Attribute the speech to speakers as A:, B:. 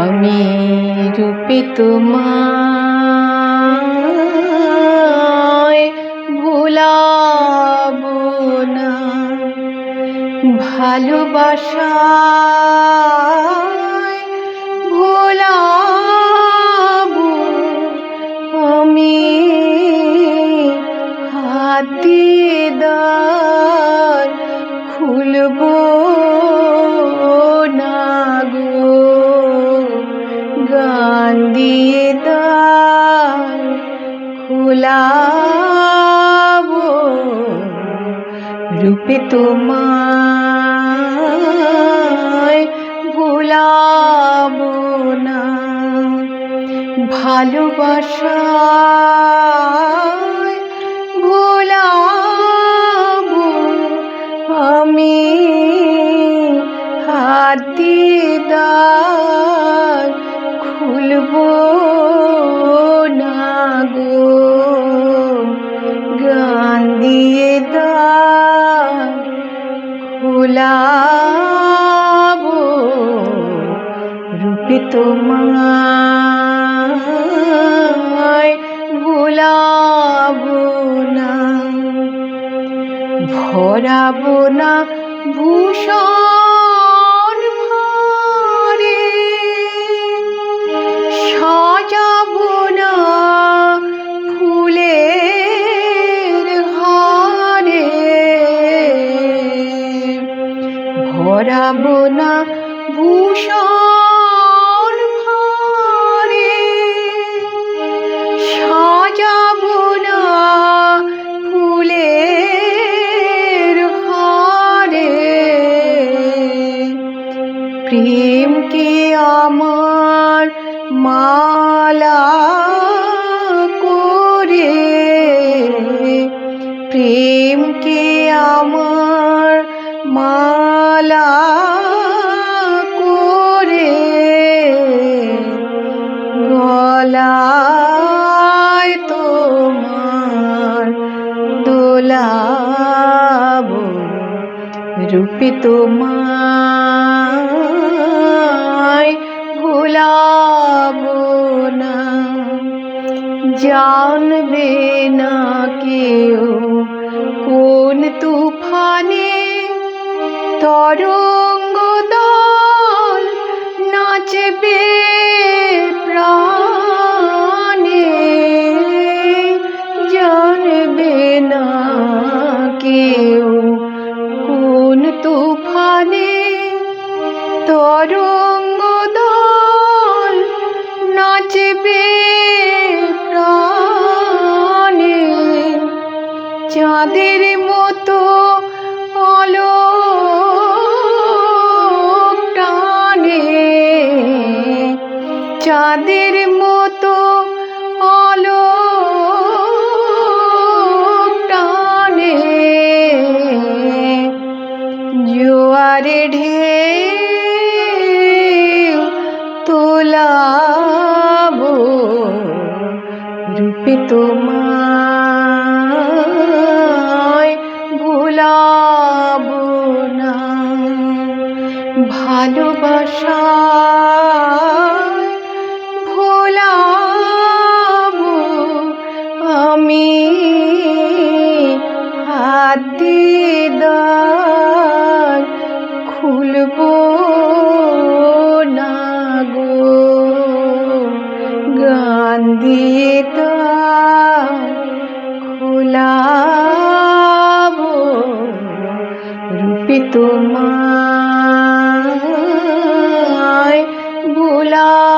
A: আমি রূপে তোমায় ভুলাবো না। ভালোবাসায় ভোলাবো আমি। হাত দিয়ে দ্বার খুলবো। গান দিয়ে দ্বার খোলাবো রূপে তোমায় ভুলাবো না। ভালোবাসায় ভোলাবো আমি হাত খোলাবো রূপে তোমায় ভোলাবো না ভরাবো না ভূষণ ভরাবো না ভূষণ ভরে সাজাবো না ফুলের হারে প্রেমকে আমার মালা করে? প্রেমকে আমার মালা করে গলায় তোমার দোলাব রূপে তোমায় তরঙ্গ দল নাচবে প্রাণে। জানবে না কেউ কোন তুফানে। তরঙ্গ দল নাচবে প্রাণে। চাঁদের চাঁদের মতো আলো টানে। জোয়ারে ঢে তোলাবো রূপে তোমায় ভোলাবো না। ভালোবাসা আমি হাত দিয়ে দ্বার খুলবো না গো। গান দিয়ে দ্বার খোলাবো রূপে তোমায় ভোলা